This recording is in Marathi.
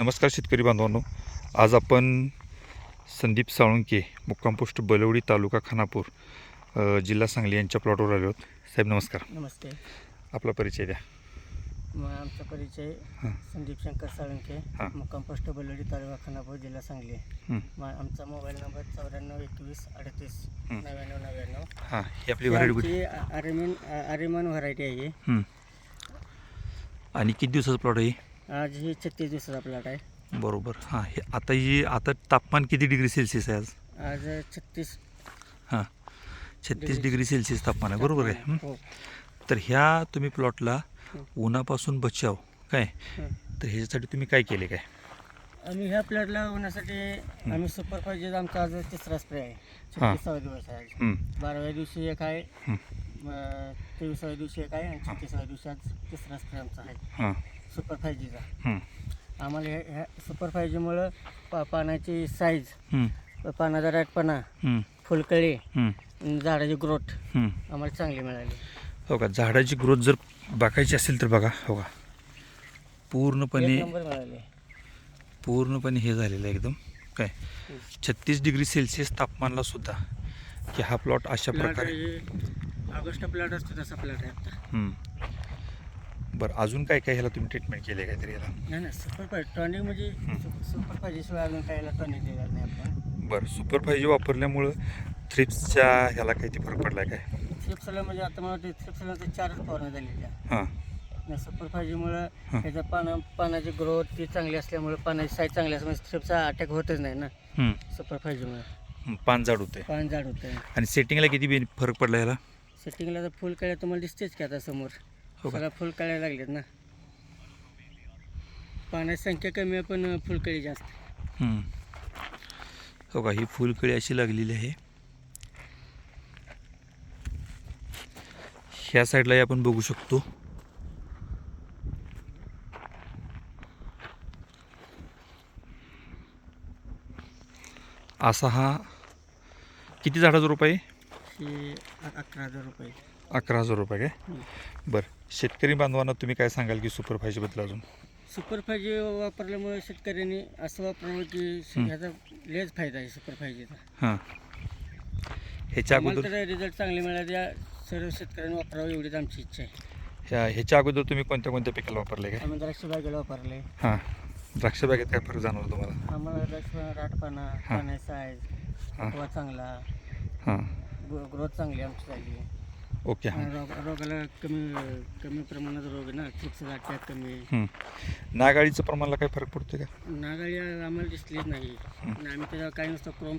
नमस्कार शेतकरी बांधवांनो आज आपण संदीप साळुंके मुक्काम पोस्ट बलवडी तालुका खानापूर जिल्हा सांगली यांच्या प्लॉटवर आलो आहोत साहेब नमस्कार नमस्ते आपला परिचय द्या मग आमचा परिचय. संदीप शंकर साळुंके हां. मुक्काम पोस्ट बल्लोडी तालुका खानापूर जिल्हा सांगली. मग आमचा मोबाईल नंबर चौऱ्याण्णव एकवीस अडतीस हं. नव्याण्णव नव्याण्णव हां ही आपली व्हरायटी आर्यमन आर्यमान व्हरायटी आहे. आणि किती दिवसाचा प्लॉट आहे आज ही छत्तीस दिवसाचा प्लॉट आहे बरोबर हां हे आता ही आता तापमान किती डिग्री सेल्सिअस आहे आज आज छत्तीस हां छत्तीस डिग्री. सेल्सिअस तापमान आहे बरोबर आहे हं? हो तर ह्या तुम्ही प्लॉटला हं. उन्हापासून बचाव काय हं. तर ह्याच्यासाठी तुम्ही काय केले काय आम्ही ह्या प्लॉटला होण्यासाठी आम्ही सुपर आमचा आज तिसरा स्प्रे आहे छत्तीसावा दिवस आहे आज. हं. बाराव्या दिवशी एक आहे हं. तेविसाव्या दिवशी एक आहे आणि छत्तीसाव्या दिवशी आज तिसरा स्प्रे आमचा आहे. हां. सुपर फायजीचा हं. आम्हाला ह्या सुपर फायजीमुळं पा पानाची साईज. पानाचा राटपणा. फुलकळी झाडाची ग्रोथ. आम्हाला चांगली मिळाली. हो का? झाडाची ग्रोथ जर बघायची असेल तर बघा हो का? पूर्णपणे पूर्णपणे हे झालेलं आहे एकदम. काय? छत्तीस डिग्री सेल्सिअस तापमानला सुद्धा की हा प्लॉट अशा प्रकारे ऑगस्ट प्लॉट असतो तसा प्लॉट आहे आता. हं. बरं अजून काय काय ह्याला तुम्ही ट्रीटमेंट केली आहे काहीतरी याला? नाही नाही सुपर फाय टॉनिक म्हणजे सुपर फायजीशिवाय अजून काही टॉनिक दिलेलं नाही आपण. बरं सुपर फायजी वापरल्यामुळं थ्रिप्सच्या ह्याला काही फरक पडला आहे काय? थ्रिप्सला म्हणजे आता मला ते थ्रिप्सला तर चारच फवारण्या झालेल्या हां. नाही सुपर फायजीमुळं. त्याच्या पाना पानाची ग्रोथ ती चांगली असल्यामुळे पानाची साईज चांगली असल्यामुळे थ्रिप्सचा अटॅक होतच नाही ना. हं. सुपर फायजीमुळे हं. पान जाड होते पान जाड होतं आणि सेटिंगला किती फरक पडला ह्याला? सेटिंगला तर फुल कळ्या तुम्हाला दिसतेच की आता समोर. हो का? सगळ्या फुल कळ्या लागल्यात ना. पाण्याची संख्या कमी आहे पण फुलकळी जास्त. हं. हो का? ही फुलकळी अशी लागलेली आहे. ह्या साईडलाही आपण बघू शकतो. असा हा किती झाडाचा रुपये ही अकरा हजार रुपये. अकरा हजार रुपये काय. बरं. शेतकरी बांधवांना तुम्ही काय सांगाल की सुपर फायजीबद्दल अजून? सुपर फायजी वापरल्यामुळे शेतकऱ्यांनी असं वापरावं की. ह्याचा लेच फायदा आहे सुपर फायजीचा हां. ह्याच्या आम्हाला अगोदर तर रिझल्ट चांगले मिळाले. या सर्व शेतकऱ्यांनी वापरावं एवढीच आमची इच्छा आहे. ह्या ह्याच्या अगोदर तुम्ही कोणत्या कोणत्या पिकाला वापरले काय? आम्ही द्राक्ष बागेला वापरले. हां. द्राक्ष बागेत काय फरक जाणवला तुम्हाला? आम्हाला द्राक्ष राटपाना हां. पाण्याचा साईज हां. फुटवा चांगला. हां. ग्रोथ चांगली आमची झाली ओके. हां रोग रोगाला कमी कमी प्रमाणात रोग आहे ना चिप्सचा अटॅक कमी. हं. नागाळीचं प्रमाणाला काय फरक पडतो का? नागाळी आम्हाला दिसलीच नाही. आणि आम्ही त्याच्यावर काही नसतं क्रोम